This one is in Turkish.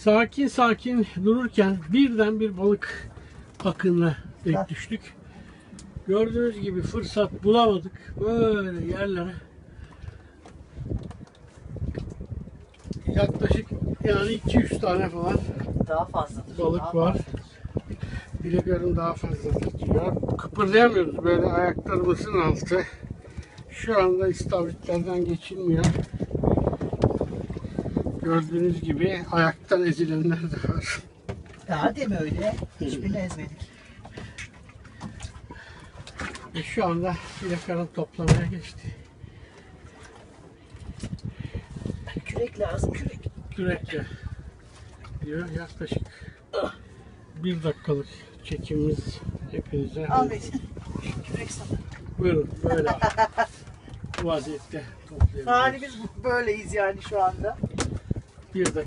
Sakin sakin dururken birden bir balık akınına denk düştük. Gördüğünüz gibi fırsat bulamadık. Böyle yerlere yaklaşık yani 200 tane falan Daha fazladır. balık Daha var. fazladır. Bileklerin daha fazla tutuyor. Kıpırdayamıyoruz böyle ayaklarımızın altı. Şu anda istavritlerden geçilmiyor. Gördüğünüz gibi ayaktan ezilenler de var. Daha mi öyle? Hiçbirini ezmedik. Ve şu anda bileklerin toplamaya geçti. Kürek lazım kürek. Kürekle diyor yaklaşık bir dakikalık çekimimiz hepinize. Ahmet. Kürek sana. Buyurun böyle bu vaziyette toplayabiliriz. Halimiz böyleyiz yani şu anda. Bir dakika.